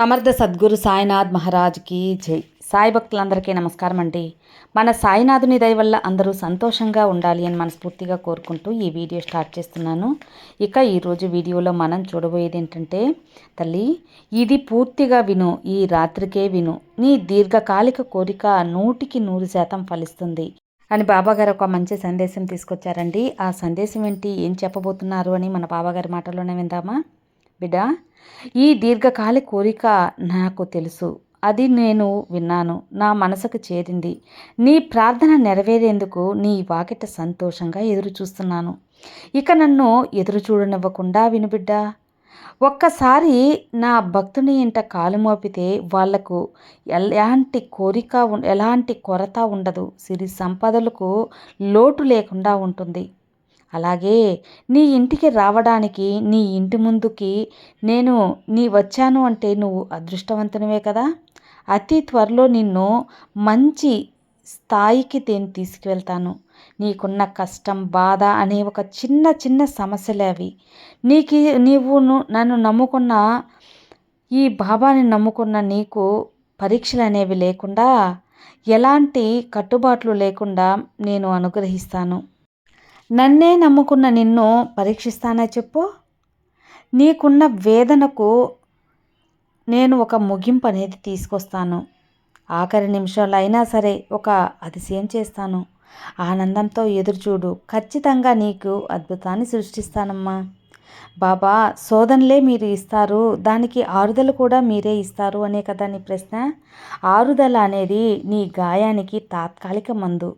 సమర్థ సద్గురు సాయినాథ్ మహారాజ్కి జై. సాయి భక్తులందరికీ నమస్కారం అండి. మన సాయినాథుని దయ వల్ల అందరూ సంతోషంగా ఉండాలి అని మనస్ఫూర్తిగా కోరుకుంటూ ఈ వీడియో స్టార్ట్ చేస్తున్నాను. ఇక ఈరోజు వీడియోలో మనం చూడబోయేది ఏంటంటే తల్లి ఇది పూర్తిగా విను ఈ రాత్రికే విను. నీ దీర్ఘకాలిక కోరిక నూటికి నూరు శాతం ఫలిస్తుంది అని బాబాగారు ఒక మంచి సందేశం తీసుకొచ్చారండి. ఆ సందేశం ఏంటి ఏం చెప్పబోతున్నారు అని మన బాబాగారి మాటల్లోనే విందామా? బిడా ఈ దీర్ఘకాల కోరిక నాకు తెలుసు. అది నేను విన్నాను. నా మనసుకు చేరింది. నీ ప్రార్థన నెరవేరేందుకు నీ వాకిట సంతోషంగా ఎదురు చూస్తున్నాను ఇక నన్ను ఎదురు చూడనివ్వకుండా వినుబిడ్డా ఒక్కసారి నా భక్తుని ఇంట కాలు మోపితే వాళ్ళకు ఎలాంటి కోరిక ఎలాంటి కొరత ఉండదు. సిరి సంపదలకు లోటు లేకుండా ఉంటుంది. అలాగే నీ ఇంటికి రావడానికి నీ ఇంటి ముందుకి నేను నీ వచ్చాను అంటే నువ్వు అదృష్టవంతునివే కదా? అతి త్వరలో నిన్ను మంచి స్థాయికి నేను తీసుకువెళ్తాను. నీకున్న కష్టం బాధ అనే ఒక చిన్న చిన్న సమస్యలే అవి. నీకు నీవు నన్ను నమ్ముకున్న ఈ బాబాని నమ్ముకున్న నీకు పరీక్షలు అనేవి లేకుండా ఎలాంటి కట్టుబాట్లు లేకుండా నేను అనుగ్రహిస్తాను. నన్నే నమ్ముకున్న నిన్ను పరీక్షిస్తానా చెప్పు? నీకున్న వేదనకు నేను ఒక ముగింపు అనేది తీసుకొస్తాను. ఆఖరి నిమిషంలో అయినా సరే ఒక అతిశయం చేస్తాను. ఆనందంతో ఎదురుచూడు. ఖచ్చితంగా నీకు అద్భుతాన్ని సృష్టిస్తానమ్మా. బాబా శోధనలే మీరు ఇస్తారు. దానికి ఆరుదల కూడా మీరే ఇస్తారు అనే కదా నీ ప్రశ్న? ఆరుదల అనేది నీ గాయానికి తాత్కాలిక మందు.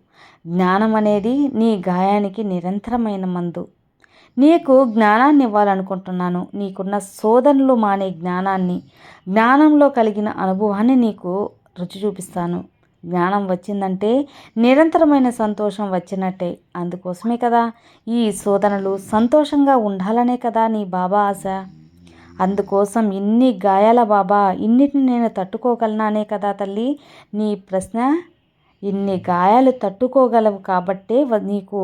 జ్ఞానం అనేది నీ గాయానికి నిరంతరమైన మందు. నీకు జ్ఞానాన్ని ఇవ్వాలనుకుంటున్నాను నీకున్న శోధనలు మానే జ్ఞానాన్ని జ్ఞానంలో కలిగిన అనుభవాన్ని నీకు రుచి చూపిస్తాను. జ్ఞానం వచ్చిందంటే నిరంతరమైన సంతోషం వచ్చినట్టే. అందుకోసమే కదా ఈ శోధనలు సంతోషంగా ఉండాలనే కదా నీ బాబా ఆశ. అందుకోసం ఇన్ని గాయాల బాబా ఇన్నిటిని నేను తట్టుకోగలనానే కదా తల్లి నీ ప్రశ్న? ఇన్ని గాయాలు తట్టుకోగలవు కాబట్టే నీకు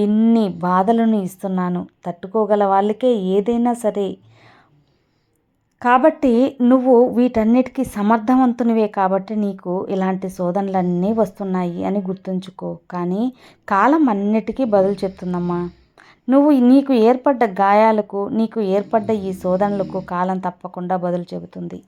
ఇన్ని బాధలను ఇస్తున్నాను. తట్టుకోగల వాళ్ళకే ఏదైనా సరే. కాబట్టి నువ్వు వీటన్నిటికీ సమర్థవంతునివే కాబట్టి నీకు ఇలాంటి శోధనలన్నీ వస్తున్నాయి అని గుర్తుంచుకో. కానీ కాలం అన్నిటికీ బదులు చెప్తుందమ్మా. నువ్వు నీకు ఏర్పడ్డ గాయాలకు నీకు ఏర్పడ్డ ఈ శోధనలకు కాలం తప్పకుండా బదులు చెబుతుంది.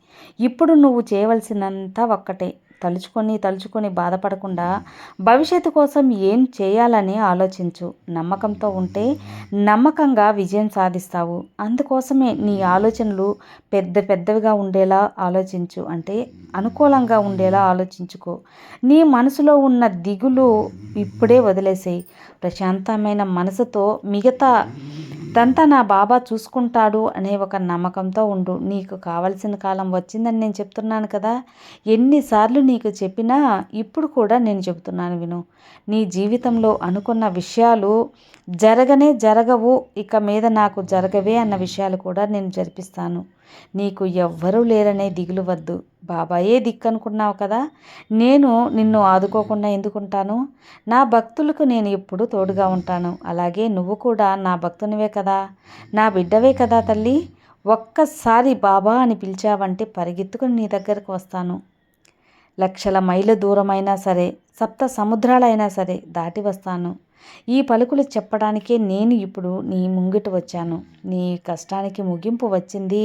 ఇప్పుడు నువ్వు చేయవలసినంత ఒక్కటే. తలుచుకొని తలుచుకొని బాధపడకుండా భవిష్యత్తు కోసం ఏం చేయాలని ఆలోచించు. నమ్మకంతో ఉంటే నమ్మకంగా విజయం సాధిస్తావు. అందుకోసమే నీ ఆలోచనలు పెద్ద పెద్దవిగా ఉండేలా ఆలోచించు. అంటే అనుకూలంగా ఉండేలా ఆలోచించుకో. నీ మనసులో ఉన్న దిగులు ఇప్పుడే వదిలేసేయి. ప్రశాంతమైన మనసుతో మిగతా ఇదంతా నా బాబా చూసుకుంటాడు అనే ఒక నమ్మకంతో ఉండు. నీకు కావలసిన కాలం వచ్చిందని నేను చెప్తున్నాను కదా. ఎన్నిసార్లు నీకు చెప్పినా ఇప్పుడు కూడా నేను చెబుతున్నాను విను. నీ జీవితంలో అనుకున్న విషయాలు జరగనే జరగవు ఇక మీద నాకు జరగవే అన్న విషయాలు కూడా నేను జరిపిస్తాను. నీకు ఎవ్వరూ లేరనే దిగులు వద్దు. బాబాయే దిక్కనుకున్నావు కదా. నేను నిన్ను ఆదుకోకుండా ఎందుకుంటాను? నా భక్తులకు నేను ఎప్పుడు తోడుగా ఉంటాను. అలాగే నువ్వు కూడా నా భక్తునివే కదా. నా బిడ్డవే కదా తల్లి. ఒక్కసారి బాబా అని పిలిచావంటే పరిగెత్తుకుని నీ దగ్గరకు వస్తాను. లక్షల మైళ్ళ దూరమైనా సరే సప్త సముద్రాలైనా సరే దాటి వస్తాను. ఈ పలుకులు చెప్పడానికే నేను ఇప్పుడు నీ ముంగిట వచ్చాను. నీ కష్టానికి ముగింపు వచ్చింది.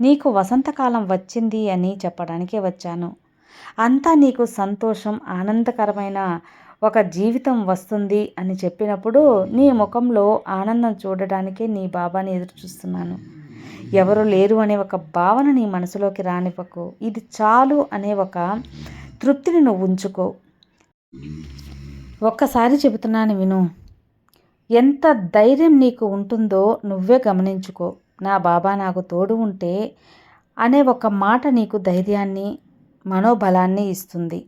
నీకు వసంతకాలం వచ్చింది అని చెప్పడానికే వచ్చాను. అంతా నీకు సంతోషం ఆనందకరమైన ఒక జీవితం వస్తుంది అని చెప్పినప్పుడు నీ ముఖంలో ఆనందం చూడడానికే నీ బాబాని ఎదురు చూస్తున్నాను ఎవరు లేరు అనే ఒక భావన నీ మనసులోకి రానివ్వకు. ఇది చాలు అనే ఒక తృప్తిని నువ్వు ఉంచుకో. ఒక్కసారి చెబుతున్నాను విను. ఎంత ధైర్యం నీకు ఉంటుందో నువ్వే గమనించుకో. నా బాబా నాకు తోడు ఉంటే అనే ఒక మాట నీకు ధైర్యాన్ని మనోబలాన్ని ఇస్తుంది.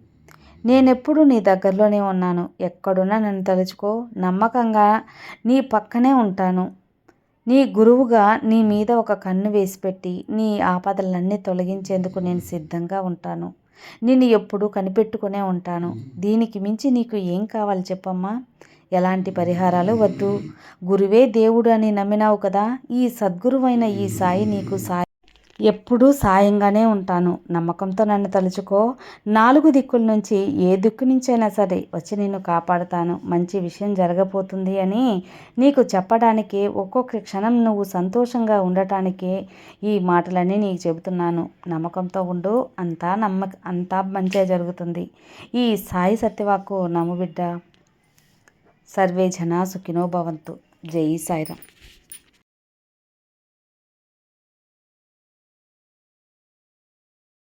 నేనెప్పుడు నీ దగ్గరలోనే ఉన్నాను. ఎక్కడున్నా నన్ను తలుచుకో. నమ్మకంగా నీ పక్కనే ఉంటాను. నీ గురువుగా నీ మీద ఒక కన్ను వేసి పెట్టి నీ ఆపదలన్నీ తొలగించేందుకు నేను సిద్ధంగా ఉంటాను. నేను ఎప్పుడూ కనిపెట్టుకునే ఉంటాను. దీనికి మించి నీకు ఏం కావాలి చెప్పమ్మా? ఎలాంటి పరిహారాలు వద్దు. గురువే దేవుడు అని నమ్మినావు కదా? ఈ సద్గురువైన ఈ సాయి నీకు సాయి ఎప్పుడూ సాయంగానే ఉంటాను. నమ్మకంతో నన్ను తలుచుకో. నాలుగు దిక్కుల నుంచి ఏ దిక్కు నుంచైనా సరే వచ్చి నిన్ను కాపాడుతాను. మంచి విషయం జరగబోతుంది అని నీకు చెప్పడానికి ఒక్కొక్క క్షణం నువ్వు సంతోషంగా ఉండటానికి ఈ మాటలన్నీ నీకు చెబుతున్నాను. నమ్మకంతో ఉండు. అంతా నమ్మక అంతా మంచిగా జరుగుతుంది. ఈ సాయి సత్యవాకు నమ్ము బిడ్డ. సర్వే జనా సుఖినో భవంతు. జై సాయిరామ్.